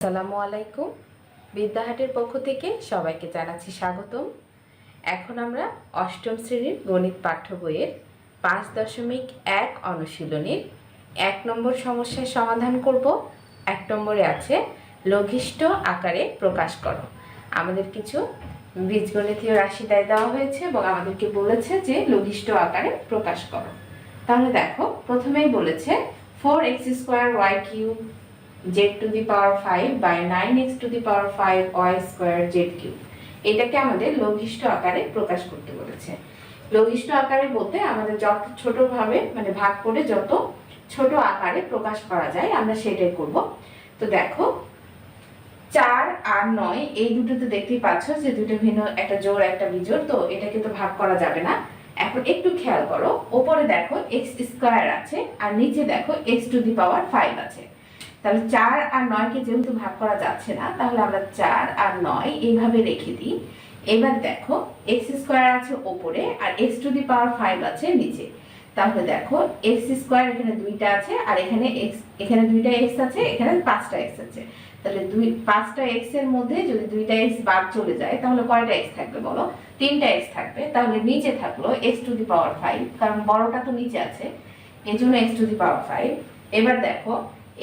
আসসালামু আলাইকুম। বিদ্যাহাটের পক্ষ থেকে সবাইকে জানাচ্ছি স্বাগতম। এখন আমরা অষ্টম শ্রেণির গণিত পাঠ্য বইয়ের পাঁচ দশমিক এক অনুশীলনীর এক নম্বর সমস্যার সমাধান করব। এক নম্বরে আছে, লঘিষ্ঠ আকারে প্রকাশ করো। আমাদের কিছু বীজগণিতীয় রাশি দায় দেওয়া হয়েছে এবং আমাদেরকে বলেছে যে লঘিষ্ঠ আকারে প্রকাশ করো। তাহলে দেখো, প্রথমেই বলেছে four x square y cube z to the power five by nine x to the power five y square z এটাকে আমাদের লঘিষ্ঠ আকারে প্রকাশ করতে বলেছে। লঘিষ্ঠ আকারে বলতে আমাদের যত ছোটভাবে মানে ভাগ করে যত ছোট আকারে প্রকাশ করা যায়, আমরা সেটাই করব। তো দেখো, চার আর নয়, এই দুটো তো দেখতেই পাচ্ছ যে দুটো ভিন্ন, একটা জোর একটা বিজোড়, তো এটাকে তো ভাগ করা যাবে না। এখন একটু খেয়াল করো, ওপরে দেখো এক্স স্কোয়ার আছে, আর নিচে দেখো x to the power five আছে। তাহলে চার আর নয়কে যেহেতু ভাগ করা যাচ্ছে না, তাহলে আমরা চার আর নয় এইভাবে রেখে দিই। এবার দেখো এক্স স্কোয়ার আছে ওপরে আর x to the power five আছে নিচে। তাহলে দেখো এক্স স্কোয়ার এখানে দুইটা আছে আর এখানে এক্স এখানে দুইটা এক্স আছে, এখানে পাঁচটা এক্স আছে। তাহলে দুই, পাঁচটা এক্সের মধ্যে যদি দুইটা এক্স বাদ চলে যায়, তাহলে কয়টা এক্স থাকবে বলো? তিনটা এক্স থাকবে। তাহলে নিচে থাকল x to the power five কারণ বড়টা তো নিচে আছে। এই জন্য x to the power five এবার দেখো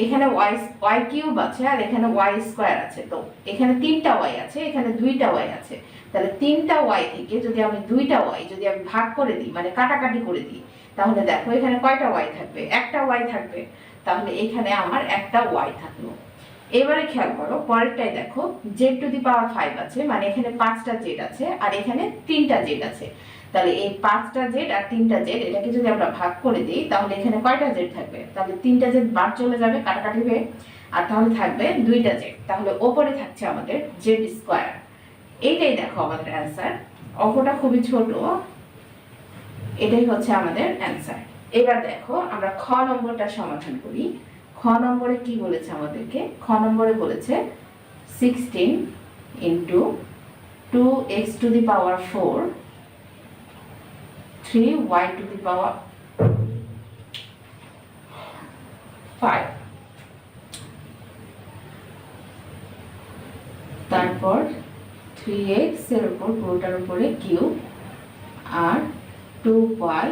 এখানে ওয়াই ওয়াই কিউব আছে আর এখানে ওয়াই স্কোয়ার আছে। তো এখানে তিনটা ওয়াই আছে, এখানে দুইটা ওয়াই আছে। তাহলে তিনটা ওয়াই থেকে যদি আমি দুইটা ওয়াই যদি আমি ভাগ করে দিই মানে কাটাকাটি করে দিই, তাহলে দেখো এখানে কয়টা ওয়াই থাকবে? একটা ওয়াই থাকবে। তাহলে এখানে আমার একটা ওয়াই থাকল। এবারে খেয়াল করো পরেরটাই দেখো z to the power five আছে মানে এখানে পাঁচটা জেড আছে, আর এখানে তিনটা জেড আছে। তাহলে এই পাঁচটা জেড আর তিনটা জেড এটাকে যদি আমরা ভাগ করে দিই, তাহলে এখানে কয়টা জেড থাকবে? তাহলে তিনটা জেড বাদ চলে যাবে কাটাকাটি হয়ে, আর তাহলে থাকবে দুইটা জেড তাহলে ওপরে থাকছে আমাদের জেড স্কোয়ার এইটাই দেখো আমাদের অ্যান্সার অঙ্কটা খুবই ছোট। এটাই হচ্ছে আমাদের অ্যান্সার এবার দেখো, আমরা খ নম্বরটা সমাধান করি। খ নম্বরে কি বলেছে আমাদেরকে? খ নম্বরে বলেছে sixteen into two x to the power four three y to the power five তারপর থ্রি এক্সের উপর পুরোটার উপরে কিউ আর two y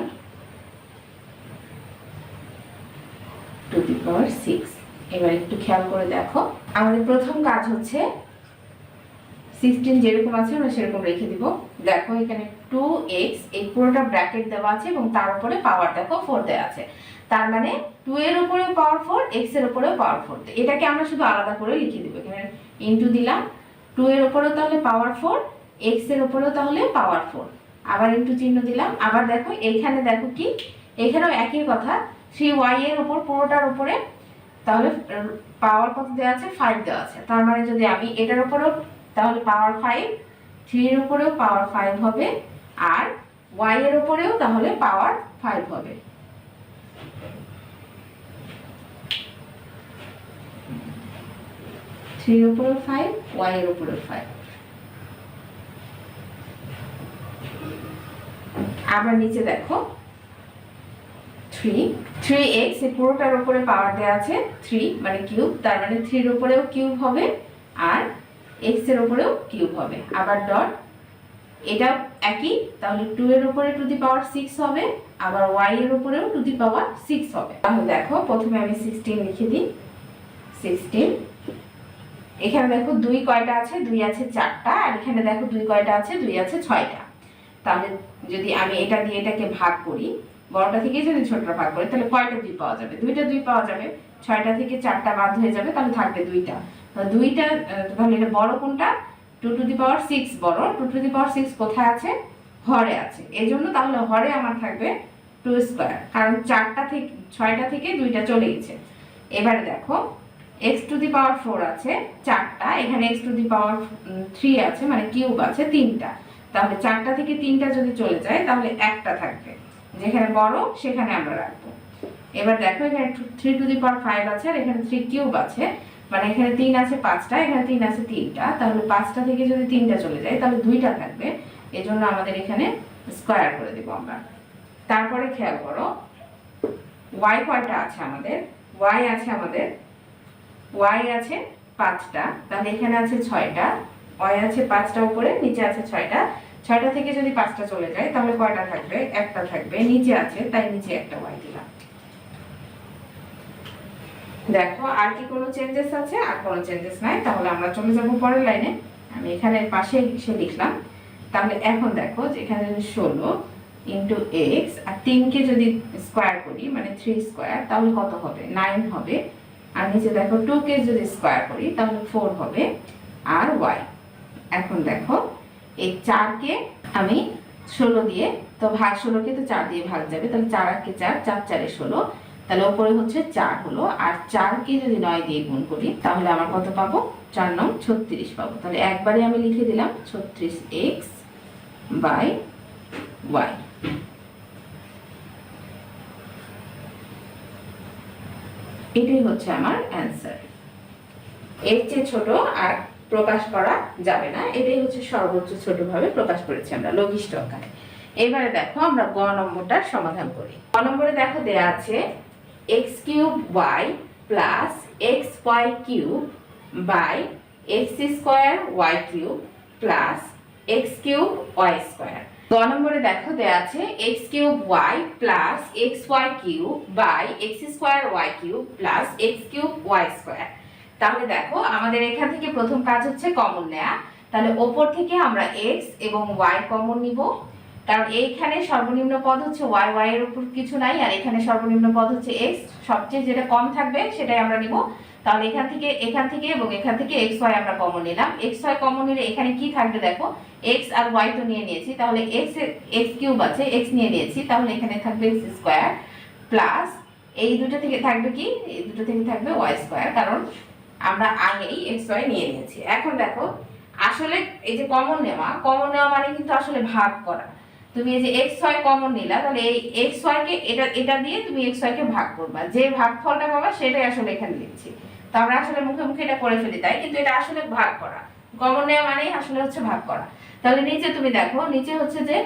to the power six এবার একটু খেয়াল করে দেখো। আমাদের প্রথম কাজ হচ্ছে সিক্সটিন যেরকম আছে আমরা সেরকম রেখে দিব। দেখো এখানে টু এক্স এই পুরোটা ব্র্যাকেট দেওয়া আছে এবং তার উপরে পাওয়ার দেখো ফোর দেওয়া আছে। তার মানে টু এর উপরেও পাওয়ার ফোর এক্সের উপরেও পাওয়ার ফোর এটাকে আমরা শুধু আলাদা করে লিখে দিব। এখানে ইন্টু দিলাম। টু এর উপরেও তাহলে পাওয়ার ফোর এক্সের উপরেও তাহলে পাওয়ার ফোর আবার ইন্টু চিহ্ন দিলাম। আবার দেখো এইখানে দেখো কি? এখানেও একই কথা। থ্রি ওয়াই এর উপর, পুরোটার উপরে তাহলে পাওয়ার কত দেওয়া আছে? ফাইভ দেওয়া আছে। তার মানে যদি আমি এটার উপরেও তাহলে পাওয়ার ফাইভ থ্রির উপরেও পাওয়ার ফাইভ হবে। আর ওয়াই এর উপরেও তাহলে পাওয়ার ফাইভ হবে। থ্রির উপরেও ফাইভ ওয়াই এর উপরেও ফাইভ আবার নিচে দেখো থ্রি থ্রি এক্স এই পুরোটার উপরে পাওয়ার দেওয়া আছে থ্রি মানে কিউব তার মানে থ্রির উপরেও কিউব হবে আর এক্সের উপরেও কিউব হবে। আবার ডট এটা একই, তাহলে টু এর উপরে টু দি পাওয়ার সিক্স হবে, আবার ওয়াই এর উপরেও টু দি পাওয়ার সিক্স হবে। তাহলে দেখো, প্রথমে আমি সিক্সটিন লিখে দিই। সিক্সটিন এখানে দেখো দুই কয়টা আছে? দুই আছে চারটা, আর এখানে দেখো দুই কয়টা আছে? দুই আছে ছয়টা। তাহলে যদি আমি এটা দিয়ে এটাকে ভাগ করি, বড়টা থেকে যদি ছোটটা ভাগ করি, তাহলে কয়টা দুই পাওয়া যাবে? দুইটা দুই পাওয়া যাবে। ছয়টা থেকে চারটা বাদ হয়ে যাবে, তাহলে থাকবে দুইটা। দুইটা তাহলে এটা বড় কোনটা? Two to the power six বড় two to the power six কোথায় আছে? হরে আছে। এই জন্য তাহলে হরে আমার থাকবে টু স্কোয়ার কারণ চারটা থেকে, ছয়টা থেকে দুইটা চলে গেছে। এবারে দেখো x to the power four আছে, চারটা। এখানে x to the power three আছে মানে কিউব আছে, তিনটা। তাহলে চারটা থেকে তিনটা যদি চলে যায়, তাহলে একটা থাকবে। যেখানে বড়, সেখানে আমরা রাখব। এবার দেখো, এখানে three to the power five আছে, আর এখানে থ্রি কিউব আছে। মানে এখানে তিন আছে পাঁচটা, এখানে তিন আছে তিনটা। তাহলে পাঁচটা থেকে যদি তিনটা চলে যায়, তাহলে দুইটা থাকবে। এই জন্য আমাদের এখানে স্কোয়ার করে দেবো আমরা। তারপরে খেয়াল করো ওয়াই কয়টা আছে আমাদের? ওয়াই আছে আমাদের ওয়াই আছে পাঁচটা। তাহলে এখানে আছে ছয়টা ওয়াই আছে পাঁচটা উপরে, নিচে আছে ছয়টা। ছয়টা থেকে যদি পাঁচটা চলে যায়, তাহলে কয়টা থাকবে? একটা থাকবে। নিচে আছে, তাই নিচে একটা ওয়াই দেখো, আর কি কোনো চেঞ্জেস আছে? আর কোনো চেঞ্জেস নাই। তাহলে আমরা চলে যাব পরের লাইনে আমি এখানে পাশে সে লিখলাম। তাহলে এখন দেখো যে এখানে ষোলো ইন্টু এক্স আর তিনকে যদি স্কোয়ার করি মানে থ্রি স্কোয়ার তাহলে কত হবে? নাইন হবে। আর নিচে দেখো টু কে যদি স্কোয়ার করি, তাহলে ফোর হবে। আর ওয়াই এখন দেখো, এই চারকে আমি ষোলো দিয়ে, তো ভাগ ষোলোকে তো চার দিয়ে ভাগ যাবে। তাহলে চার আটকে চার? চার চারে ষোলো। তাহলে ওপরে হচ্ছে চার হলো। আর চারকে যদি নয় দিয়ে গুণ করি, তাহলে আমার কত পাবো? চার নং ছত্রিশ পাবো। তাহলে একবারে আমি লিখে দিলাম ছত্রিশ এক্স বাই ওয়াই। এটাই হচ্ছে আমার অ্যান্সার। এর চেয়ে ছোট আর প্রকাশ করা যাবে না। এটাই হচ্ছে সর্বোচ্চ ছোটভাবে প্রকাশ করেছি আমরা লঘিষ্ঠ আকারে। এবারে দেখো আমরা গ নম্বরটার সমাধান করি। গ নম্বরে দেখো দেয়া আছে x cube y plus x y cube by x square y cube plus x cube y square গ নম্বরে দেখো, দেয়া আছে x cube y plus x y cube by x square y cube plus x cube y square তাহলে দেখো, আমাদের এখান থেকে প্রথম কাজ হচ্ছে কমন নেয়া। তাহলে ওপর থেকে আমরা এক্স এবং ওয়াই কমন নিব। কারণ এইখানে সর্বনিম্ন পদ হচ্ছে ওয়াই ওয়াই এর উপর কিছু নাই, আর এখানে সর্বনিম্ন পদ হচ্ছে এক্স সবচেয়ে যেটা কম থাকবে সেটাই আমরা নিব। তাহলে এখান থেকে এখান থেকে এবং এখান থেকে এক্স ওয়াই আমরা কমন নিলাম। এক্স ওয়াই কমন নিলে এখানে কি থাকবে দেখো? এক্স আর ওয়াই তো নিয়ে নিয়েছি। তাহলে এক্স এক্স কিউব আছে এক্স নিয়ে নিয়েছি। তাহলে এখানে থাকবে এক্স স্কোয়ার প্লাস এই দুটো থেকে থাকবে কি? এই দুটো থেকে থাকবে ওয়াই স্কোয়ার কারণ আমরা আগেই এক্স ওয়াই নিয়ে নিয়েছি। এখন দেখো, আসলে এই যে কমন নেওয়া কমন নেওয়া মানে কিন্তু আসলে ভাগ করা। তুমি এই যে এক্স ওয়াই কমন নিলা, তাহলে এই এক্স ওয়াই কে এটা এটা দিয়ে তুমি এক্স ওয়াই কে ভাগ করবা। যে ভাগফলটা পাবা, সেটাই আসলে এখানে লিখছি তো আমরা আসলে মুখে মুখে এটা করে ফেলি, তাই? কিন্তু এটা আসলে ভাগ করা। কমন নেওয়া মানেই আসলে হচ্ছে ভাগ করা। তাহলে নিচে তুমি দেখো, নিচে হচ্ছে যে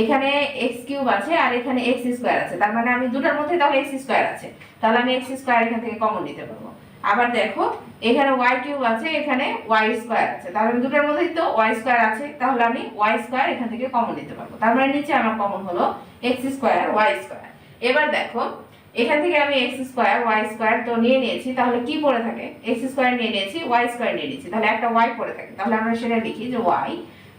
এখানে এক্স কিউব আছে আর এখানে এক্স স্কোয়ার আছে। তার মানে আমি দুটার মধ্যে তাহলে এক্স স্কোয়ার আছে। তাহলে আমি এক্স স্কোয়ার এখান থেকে কমন নিতে পারব। আবার দেখো, এখানে ওয়াই কিউব আছে, এখানে ওয়াই স্কোয়ার আছে। তাহলে দুটার মধ্যেই তো ওয়াই স্কোয়ার আছে, তাহলে আমি ওয়াই স্কোয়ার এখান থেকে কমন নিতে পারব। তার মানে নিচে আমার কমন হলো এক্স স্কোয়ার ওয়াই স্কোয়ার এবার দেখো, এখান থেকে আমি এক্স স্কোয়ার ওয়াই স্কোয়ার তো নিয়ে নিয়েছি, তাহলে কি পড়ে থাকে? এক্স স্কোয়ার নিয়ে নিয়েছি ওয়াই স্কোয়ার নিয়ে নিয়েছি। তাহলে একটা ওয়াই পড়ে থাকে। তাহলে আমরা সেটা লিখি যে ওয়াই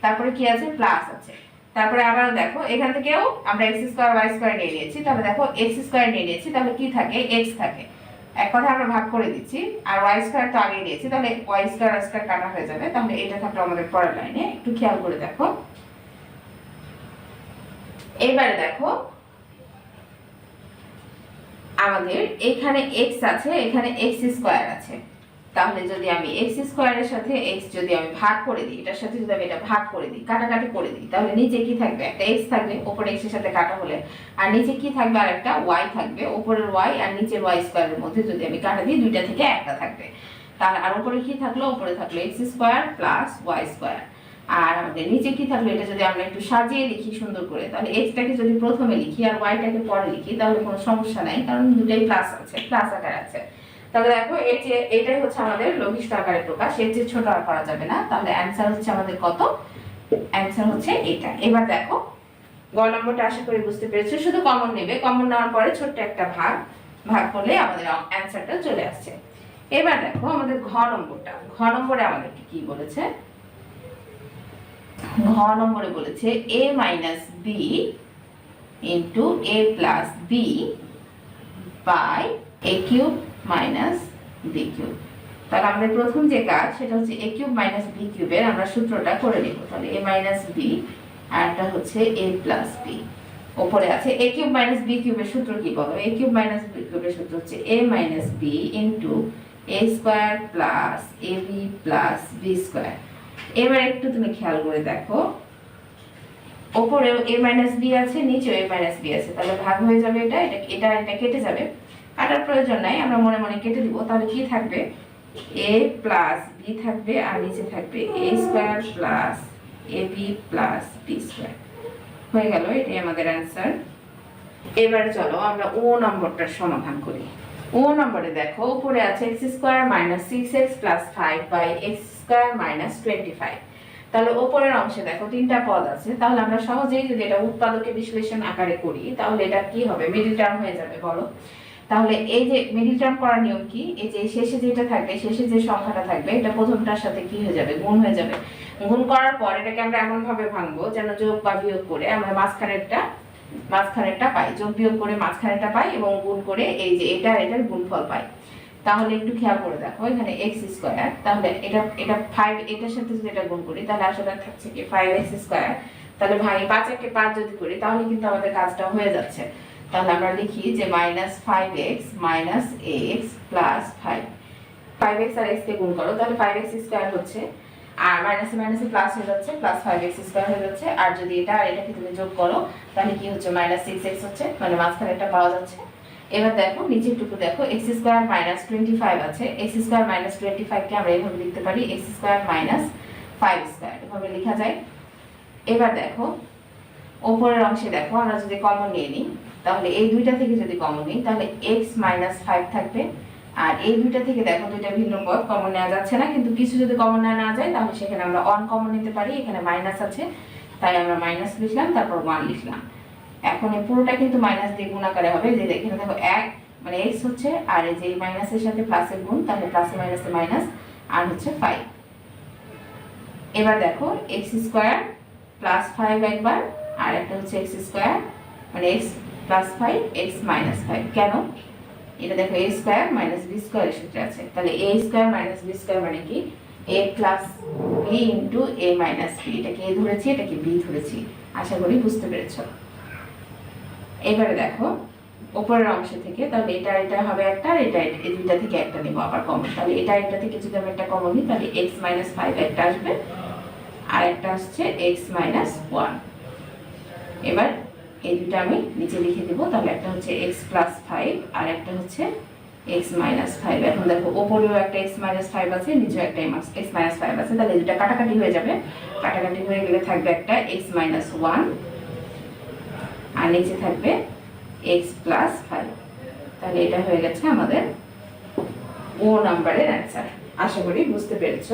তারপরে কি আছে? প্লাস আছে। তারপরে আবার দেখো, এখান থেকেও আমরা এক্স স্কোয়ার ওয়াই স্কোয়ার নিয়ে নিয়েছি। তাহলে দেখো এক্স স্কোয়ার নিয়ে নিয়েছি, তাহলে কি থাকে? এক্স থাকে। এক কথা আমরা ভাগ করে দিচ্ছি, আর ওয়াই স্কোয়ার তো আগে নিয়েছি তাহলে ওয়াই স্কোয়ার ওয়াই স্কোয়ার কাটা হয়ে যাবে, তাহলে এটা থাকল আমাদের পরের লাইনে একটু খেয়াল করে দেখো। এবারে দেখো, আমাদের এখানে এক্স আছে, এখানে এক্স স্কোয়ার আছে। তাহলে যদি আমি এক্স স্কোয়ারের সাথে এক্স যদি আমি ভাগ করে দিই, এটার সাথে যদি আমি এটা ভাগ করে দিই, কাটাকাটি করে দিই, তাহলে নিচে কি থাকবে? একটা এক্স থাকবে, ওপরে এক্সের সাথে কাটা হলে। আর নিচে কি থাকবে? আর একটা ওয়াই থাকবে, ওপরের ওয়াই আর নিচের ওয়াই স্কোয়ারের মধ্যে যদি আমি কাটা দিই, দুইটা থেকে একটা থাকবে। তাহলে আর উপরে কি থাকল? উপরে থাকল x square plus y square. আর আমাদের নিচে কি থাকল? এটা যদি আমরা একটু সাজিয়ে লিখি সুন্দর করে, তাহলে এক্সটাকে যদি প্রথমে লিখি আর ওয়াইটাকে পরে লিখি, তাহলে কোনো সমস্যা নাই, কারণ দুটাই প্লাস আছে প্লাস আকার আছে। তাহলে দেখো, এর যে, এটাই হচ্ছে আমাদের লঘিষ্ঠ আকারে প্রকাশ। এর চেয়ে ছোট আর করা যাবে না, তাহলে অ্যান্সার হচ্ছে আমাদের কত? অ্যান্সার হচ্ছে এটা এবার দেখো, গ নম্বরটা আশা করি বুঝতে পেরেছ। শুধু কমন নেবে। কমন নেওয়ার পরে ছোট্ট একটা ভাগ ভাগ করলে আমাদের অ্যান্সারটা চলে আসছে। এবার দেখো, আমাদের ঘ নম্বরটা। ঘ নম্বরে আমাদেরকে কি বলেছে? ঘ নম্বরে বলেছে a minus b into a plus b by a cube minus b cube তাহলে আমাদের প্রথম যে কাজ, সেটা হচ্ছে এ কিউব মাইনাস বি কিউবের আমরা সূত্রটা করে নিব। তাহলে এ মাইনাস বি আর একটা হচ্ছে এ প্লাস বি ওপরে আছে এ কিউব মাইনাস বি কিউবের সূত্র কি বলো? এ কিউব মাইনাস বি কিউবের সূত্র হচ্ছে a minus b into a square plus a b plus b square এবার একটু তুমি খেয়াল করে দেখো। ওপরেও এ মাইনাস বি আছে, নিচেও এ মাইনাস বি আছে। তাহলে ভাগ হয়ে যাবে এটা এটা এটা কেটে যাবে। কাটার প্রয়োজন নাই, আমরা মনে মনে কেটে দিব। তাহলে কি থাকবে? এ প্লাস বি থাকবে আর নিচে থাকবে a square plus a b plus b square হয়ে গেল, এটাই আমাদের অ্যান্সার এবার চলো আমরা ও নম্বরটার সমাধান করি। ও নম্বরে দেখো, উপরে আছে x square minus six x plus five by x square minus twenty five তাহলে ওপরের অংশে দেখো, তিনটা পদ আছে। তাহলে আমরা সহজেই যদি এটা উৎপাদকে বিশ্লেষণ আকারে করি, তাহলে এটা কি হবে? মিডিল টার্ম হয়ে যাবে, বলো। তাহলে এই যে মিডিল টার্ম করার নিয়ম কি? এই যে শেষে যেটা থাকবে, শেষে যে সংখ্যাটা থাকবে, এটা প্রথমটার সাথে কি হয়ে যাবে? গুণ হয়ে যাবে। গুণ করার পর এটাকে আমরা এমন ভাবে ভাঙবো যেন যোগ বা বিয়োগ করে আমরা মাঝখানেরটা মাঝখানেরটা পাই। যোগ, বিয়োগ করে মাঝখানেরটা পাই এবং গুণ করে এই যে এটা এটার গুণফল পাই। তাহলে একটু খেয়াল করে দেখো, এখানে এক্স স্কোয়ার তাহলে এটা এটা ফাইভ এটার সাথে যদি এটা গুণ করি, তাহলে আসলে থাকছে কি? ফাইভ এক্স স্কোয়ার তাহলে ভাই, পাঁচ একে পাঁচ যদি করি, তাহলে কিন্তু আমাদের কাজটা হয়ে যাচ্ছে। তাহলে আমরা লিখি যে minus five x minus x plus five five x আর এক্স কে গুণ করো, তাহলে ফাইভ এক্স স্কোয়ার হচ্ছে। আর মাইনাসে মাইনাসে প্লাস হয়ে যাচ্ছে প্লাস ফাইভ এক্স স্কোয়ার হয়ে যাচ্ছে। আর যদি এটা আর এটাকে তুমি যোগ করো, তাহলে কি হচ্ছে? মাইনাস সিক্স এক্স হচ্ছে মানে মাঝখানে এটা পাওয়া যাচ্ছে। এবার দেখো নিচের টুকু দেখো x square minus twenty five আছে। এক্স স্কোয়ার মাইনাস টোয়েন্টি ফাইভকে আমরা এইভাবে লিখতে পারি x square minus five square এভাবে লেখা যায়। এবার দেখো, ওপরের অংশে দেখো, আমরা যদি কমন নিয়ে নিই তাহলে এই দুইটা থেকে যদি কমন নিই, তাহলে এক্স মাইনাস ফাইভ থাকবে। আর এই দুইটা থেকে দেখো দুইটা ভিন্ন পদ কমন নেওয়া যাচ্ছে না, কিন্তু কিছু যদি কমন না যায়, তাহলে সেখানে আমরা অন কমন নিতে পারি, এখানে মাইনাস আছে। তাই আমরা মাইনাস লিখলাম, তারপর ওয়ান লিখলাম। এখন এই পুরোটা কিন্তু মাইনাস দিয়ে গুণ আকারে হবে। যে এখানে দেখো এক মানে এক্স হচ্ছে, আর এই যে মাইনাসের সাথে প্লাসের গুণ, তাহলে প্লাসে মাইনাসে মাইনাস আর হচ্ছে ফাইভ এবার দেখো এক্স স্কোয়ার প্লাস ফাইভ একবার, আর একটা হচ্ছে এক্স স্কোয়ার মানে x plus five x minus five কেন? এটা দেখো এ স্কোয়ার মাইনাস বি স্কোয়ারের সূত্রে আছে। তাহলে A square minus B square মানে কি? A plus B into A minus B এটাকে এ ধরেছি? এটাকে বি ধরেছি? আশা করি বুঝতে পেরেছ। এবারে দেখো উপরের অংশ থেকে, তাহলে এটা এটা হবে একটা, আর এটা এই দুইটা থেকে একটা নেব আবার কমন তাহলে এটা একটা থেকে যদি আমি একটা কমন নিই, তাহলে এক্স মাইনাস ফাইভ একটা আসবে, আর একটা আসছে এক্স মাইনাস ওয়ান এবার এই দুটো আমি নিচে লিখে দেবো। তাহলে একটা হচ্ছে এক্স প্লাস ফাইভ আর একটা হচ্ছে এক্স মাইনাস ফাইভ এখন দেখো, ওপরেও একটা এক্স মাইনাস ফাইভ আছে, নিচেও একটা এক্স মাইনাস ফাইভ আছে। তাহলে দুটা কাটাকাটি হয়ে যাবে। কাটাকাটি হয়ে গেলে থাকবে একটা এক্স মাইনাস ওয়ান আর নিচে থাকবে এক্স প্লাস ফাইভ তাহলে এটা হয়ে গেছে আমাদের ও নাম্বারের অ্যান্সার আশা করি বুঝতে পেরেছ।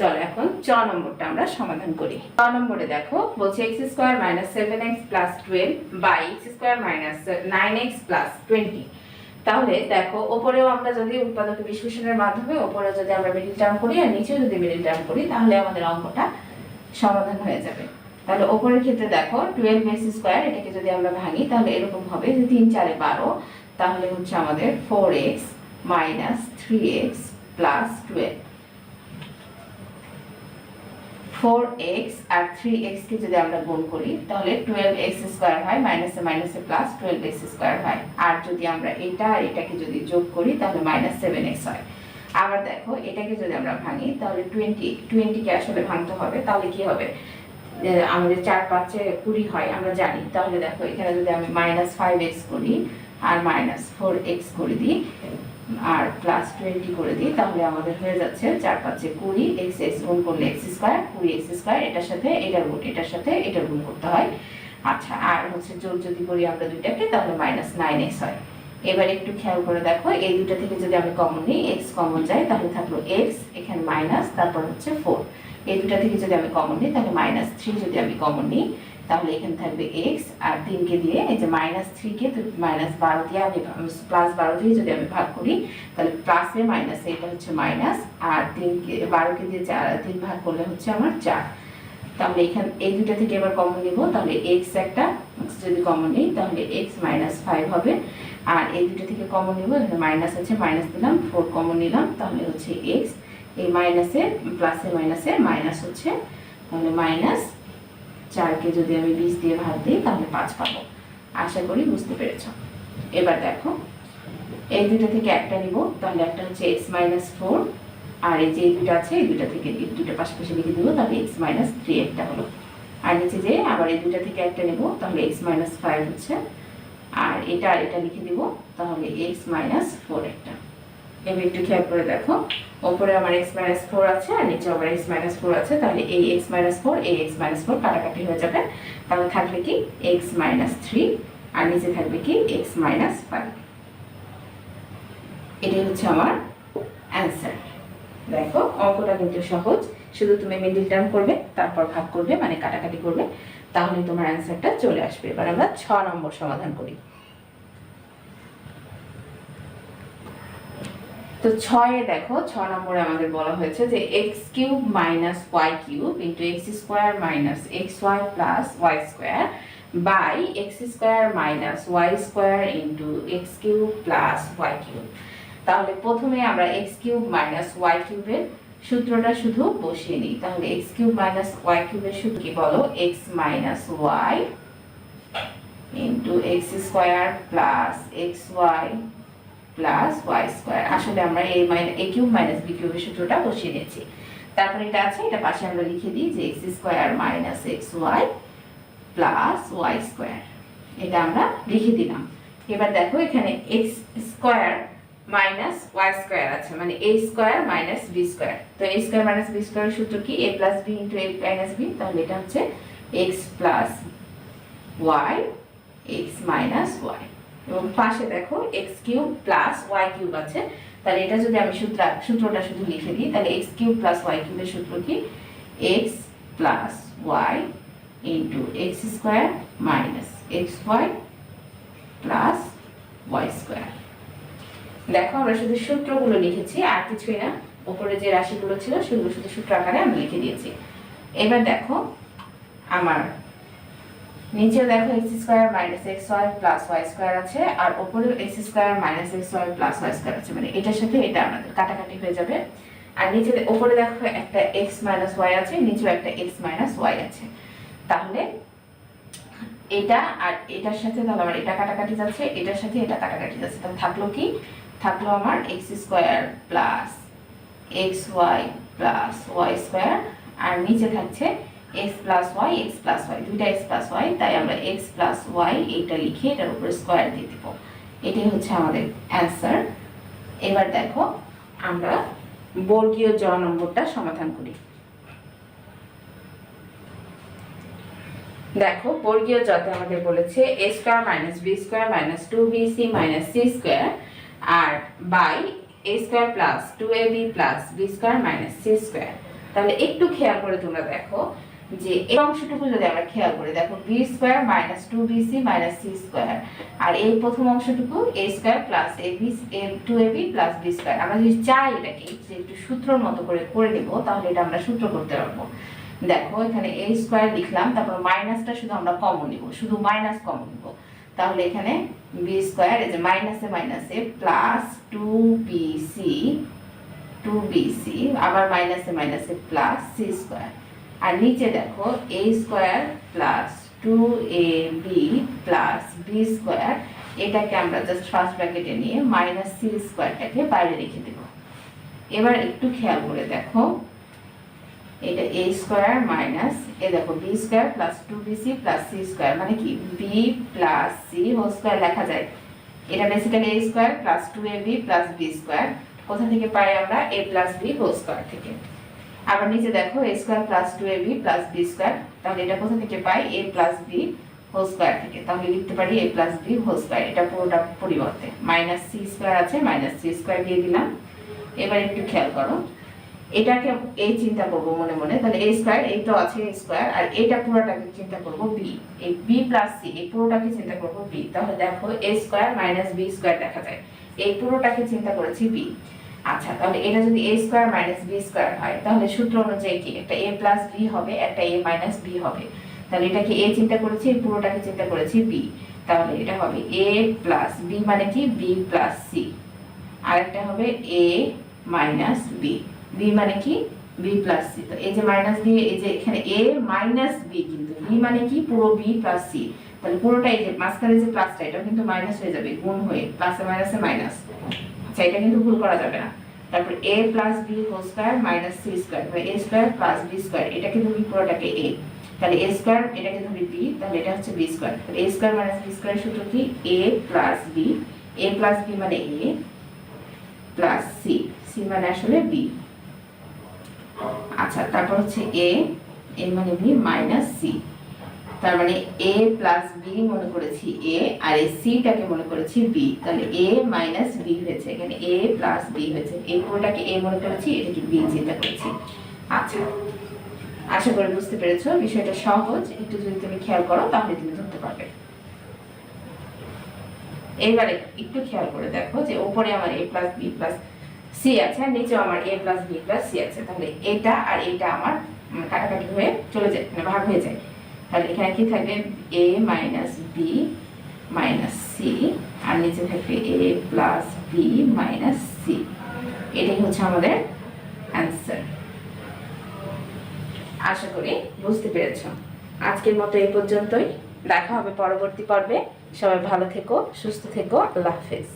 চলো এখন চ নম্বরটা আমরা সমাধান করি। চ নম্বরে দেখো, বলছে X square minus seven X plus twelve by X square minus nine X plus twenty তাহলে দেখো, ওপরেও আমরা যদি উৎপাদক বিশ্লেষণের মাধ্যমে ওপরে যদি আমরা মিডিল টার্ম করি আর নিচেও যদি মিডিল টার্ম করি, তাহলে আমাদের অঙ্কটা সমাধান হয়ে যাবে। তাহলে ওপরের ক্ষেত্রে দেখো টুয়েলভ এক্স স্কোয়ার এটাকে যদি আমরা ভাঙি, তাহলে এরকম হবে যে তিন চারে বারো, তাহলে হচ্ছে আমাদের four X minus three X plus twelve four X আর থ্রি এক্সকে যদি আমরা গুণ করি, তাহলে টুয়েলভ এক্স স্কোয়ার হয় মাইনাসে মাইনাসে প্লাস টুয়েলভ এক্স স্কোয়ার হয়। আর যদি আমরা এটা আর এটাকে যদি যোগ করি, তাহলে মাইনাস সেভেন এক্স হয়। আবার দেখো, এটাকে যদি আমরা ভাঙি, তাহলে টোয়েন্টি টোয়েন্টিকে আসলে ভাঙতে হবে। তাহলে কি হবে? আমাদের চার পাঁচে কুড়ি হয়, আমরা জানি। তাহলে দেখো, এখানে যদি আমি মাইনাস ফাইভ এক্স করি আর মাইনাস ফোর এক্স করে দিই আর প্লাস টোয়েন্টি করে দিই, তাহলে আমাদের হয়ে যাচ্ছে চার পাঁচে কুড়ি এক্স এক্স গুণ করলে এক্স স্কোয়ার কুড়ি এক্স স্কোয়ার এটার সাথে এটার গুণ, এটার সাথে এটার গুণ করতে হয়। আচ্ছা আর হচ্ছে যোগ যদি করি আমরা দুইটাকে, তাহলে মাইনাস নাইন এক্স হয়। এবার একটু খেয়াল করে দেখো, এই দুটা থেকে যদি আমি কমন নিই এক্স কমন যাই তাহলে থাকল এক্স এখানে মাইনাস তারপর হচ্ছে ফোর এই দুটা থেকে যদি আমি কমন নিই, তাহলে মাইনাস থ্রি যদি আমি কমন নিই তাহলে এখানে থাকবে এক্স আর তিনকে দিয়ে এই যে মাইনাস থ্রিকে মাইনাস বারো দিয়ে আমি প্লাস বারো দিয়ে যদি আমি ভাগ করি, তাহলে প্লাসে মাইনাসে এটা হচ্ছে মাইনাস আর তিনকে, বারোকে দিয়ে চার, তিন ভাগ করলে হচ্ছে আমার চার। তাহলে এখানে, এই দুটা থেকে এবার কমন নিব, তাহলে এক্স একটা যদি কমন নিই, তাহলে এক্স মাইনাস ফাইভ হবে। আর এই দুটো থেকে কমন নিব, এখানে মাইনাস আছে মাইনাস দিলাম ফোর কমন নিলাম, তাহলে হচ্ছে এক্স এই মাইনাসে প্লাসে মাইনাসে মাইনাস হচ্ছে, তাহলে মাইনাস চারকে যদি আমি বিশ দিয়ে ভাগ দিই, তাহলে পাঁচ পাবো। আশা করি বুঝতে পেরেছ। এবার দেখো, এই দুটো থেকে একটা নিব, তাহলে একটা হচ্ছে এক্স মাইনাস ফোর, আর এই যে এই দুটো আছে, এই দুটো থেকে দুটো পাশাপাশি লিখে দিব, তাহলে এক্স মাইনাস থ্রি একটা হলো। আর নিচে যে আবার এই দুটো থেকে একটা নেব, তাহলে এক্স মাইনাস ফাইভ হচ্ছে। আর এটা আর এটা লিখে দিব, তাহলে এক্স মাইনাস ফোর একটা। এবার একটু খেয়াল করে দেখো। ওপরে আমার এক্স মাইনাস ফোর আছে আর নিচে আবার এক্স মাইনাস ফোর আছে, তাহলে এই এক্স মাইনাস ফোর এই এক্স মাইনাস ফোর কাটাকাটি হয়ে যাবে। তাহলে থাকবে কি এক্স মাইনাস থ্রি আর নিচে থাকবে কি এক্স মাইনাস ফাইভ এটাই হচ্ছে আমার অ্যান্সার দেখো, অঙ্কটা কিন্তু সহজ। শুধু তুমি মিডিল টার্ম করবে, তারপর ভাগ করবে মানে কাটাকাটি করবে তাহলে তোমার অ্যান্সারটা চলে আসবে। এবার আমরা ছ নম্বর সমাধান করি। তো ছয়ে দেখো, ছ নম্বরে আমাদের বলা হয়েছে যে X cube minus Y cube into X square minus X Y plus Y square by X square minus Y square into X cube plus Y cube. তাহলে প্রথমে আমরা এক্স কিউব মাইনাস ওয়াই কিউবের সূত্রটা শুধু বসিয়ে নিই। তাহলে এক্স কিউব মাইনাস ওয়াই কিউবের সূত্র কি বলো? X minus Y into X square plus X Y plus Y square আসলে আমরা A minus A cube minus B কিউবের সূত্রটা বসিয়ে নিয়েছি। তারপরে এটা আছে, এটা পাশে আমরা লিখে দিই যে X square minus X Y plus Y square এটা আমরা লিখে দিলাম। এবার দেখো এখানে X square minus Y square আছে মানে A square minus B square তো A square minus B square সূত্র কি? A plus B into A minus B তাহলে এটা হচ্ছে X plus Y X minus Y এবং পাশে দেখো X cube plus Y cube আছে। তাহলে এটা যদি আমি সূত্র, সূত্রটা শুধু লিখে দিই, তাহলে এক্স কিউব প্লাস ওয়াই কিউবের সূত্র কি? X plus Y into X square minus X Y plus Y square দেখো, আমরা শুধু সূত্রগুলো লিখেছি, আর কিছুই না। উপরে যে রাশিগুলো ছিল, সেগুলো শুধু সূত্র আকারে আমি লিখে দিয়েছি। এবার দেখো, আমার নিচে দেখো X square minus X Y plus Y square আছে, আর ওপরে X square minus X Y plus Y square আছে। মানে এটার সাথে এটা আমাদের কাটাকাটি হয়ে যাবে। আর নিচে উপরে দেখো একটা এক্স মাইনাস ওয়াই আছে, নিচেও একটা এক্স মাইনাস ওয়াই আছে। তাহলে এটা আর এটার সাথে তাহলে আমার এটা কাটাকাটি যাচ্ছে, এটার সাথে এটা কাটাকাটি যাচ্ছে। তাহলে থাকল কি? থাকল আমার X square plus X Y plus Y square আর নিচে থাকছে X plus Y X plus Y দুইটা এক্স প্লাস ওয়াই তাই আমরা এক্স প্লাস ওয়াই এইটা লিখে এটার উপরে স্কোয়ার দিয়ে দিব। এটাই হচ্ছে আমাদের অ্যান্সার এবার দেখো, আমরা বর্গীয় জ নম্বরটা সমাধান করি। দেখো, বর্গীয় জতে আমাদের বলেছে A square minus B square minus two B C minus C square R by A square plus two A B plus B square minus C square তাহলে একটু খেয়াল করে তোমরা দেখো যে এই অংশটুকু যদি আমরা খেয়াল করি দেখো B square minus two B C minus C square আর এই প্রথম অংশটুকু A square plus A B two A B plus B square আমরা যদি চাই এটাকে যে একটু সূত্রর মতো করে করে নেব, তাহলে এটা আমরা সূত্র করতে পারব। দেখো, এখানে এ স্কোয়ার লিখলাম, তারপর মাইনাসটা শুধু আমরা কমন নিব, শুধু মাইনাস কমন নিব। তাহলে এখানে বি স্কোয়ার এই যে মাইনাসে মাইনাসে plus two B C two B C আবার মাইনাসে মাইনাসে প্লাস সি স্কোয়ার আর নিচে দেখো A square plus two A B plus B square এটাকে আমরা জাস্ট ফার্স্ট ব্র্যাকেটে নিয়ে মাইনাস সি স্কোয়ারটাকে বাইরে রেখে দেব। এবার একটু খেয়াল করে দেখো, এটা এ স্কোয়ার মাইনাস এ দেখো B square plus two B C plus C square মানে কি? B plus C whole square লেখা যায়। এটা basically A square plus two A B plus B square কোথা থেকে পাই আমরা? A plus B whole square থেকে। আবার নিচে দেখো A square plus two A B plus B square তাহলে এটা কোথা থেকে পাই? A plus B whole square থেকে। তাহলে লিখতে পারি A plus B whole square এটা পুরোটা পরিবর্তে। মাইনাস সি স্কোয়ার আছে মাইনাস সি স্কোয়ার দিয়ে দিলাম। এবার একটু খেয়াল করো। এটাকে এই চিন্তা করব মনে মনে। তাহলে এ স্কোয়ার এই তো আছে স্কোয়ার আর এটা পুরোটাকে চিন্তা করব বি এই বি প্লাস সি এই পুরোটাকে চিন্তা করব বি তাহলে দেখো A square minus B square দেখা যায়। এই পুরোটাকে চিন্তা করেছি বি আচ্ছা তাহলে এটা যদি A square minus B square হয়, তাহলে সূত্র অনুযায়ী কি? একটা এ প্লাস বি হবে, একটা এ মাইনাস বি হবে। তাহলে এটাকে এ চিন্তা করেছি, পুরোটাকে চিন্তা করেছি বি তাহলে এটা হবে এ প্লাস বি মানে কি? বি প্লাস সি আরেকটা হবে এ মাইনাস বি বি মানে কি? বি প্লাস সি তো এই যে মাইনাস দিয়ে এই যে এখানে এ মাইনাস বি কিন্তু বি মানে কি? পুরো বি প্লাস সি তাহলে পুরোটা এই যে, মাঝখানে যে প্লাসটা এটা কিন্তু মাইনাস হয়ে যাবে, গুণ হয়ে প্লাসে মাইনাসে মাইনাস আচ্ছা এটা কিন্তু ভুল করা যাবে না। তারপর A plus B whole square minus C square A square plus B square এটাকে ধরি পুরোটাকে এ তাহলে এ স্কোয়ার এটাকে ধরি বি তাহলে এটা হচ্ছে বি স্কোয়ার তাহলে A square minus B square সূত্র কি? A plus B A plus B মানে এ প্লাস সি সি মানে আসলে বি আচ্ছা তারপর হচ্ছে এ এ মানে বি মাইনাস সি তার মানে এ প্লাস বি মনে করেছি এ আর এই সিটাকে মনে করেছি বি তাহলে এ মাইনাস বি হয়েছে, এখানে এ প্লাস বি হয়েছে। এই পুরোটাকে এ মনে করেছি? এটাকে বি চিন্তা করেছি। আচ্ছা আশা করি বুঝতে পেরেছ। বিষয়টা সহজ। একটু যদি তুমি খেয়াল করো, তাহলে তুমি ধরতে পারবে। এবারে একটু খেয়াল করে দেখো যে উপরে আমার A plus B plus C আছে, আর নিচেও আমার A plus B plus C আছে। তাহলে এটা আর এটা আমার কাটাকাটি হয়ে চলে যায় মানে ভাগ হয়ে যায়। তাহলে এখানে কি থাকবে? A minus B minus C আর নিচে থাকবে A plus B minus C এটাই হচ্ছে আমাদের অ্যান্সার আশা করি বুঝতে পেরেছ। আজকের মতো এই পর্যন্তই। দেখা হবে পরবর্তী পর্বে। সবাই ভালো থেকো, সুস্থ থেকো। আল্লাহ হাফেজ।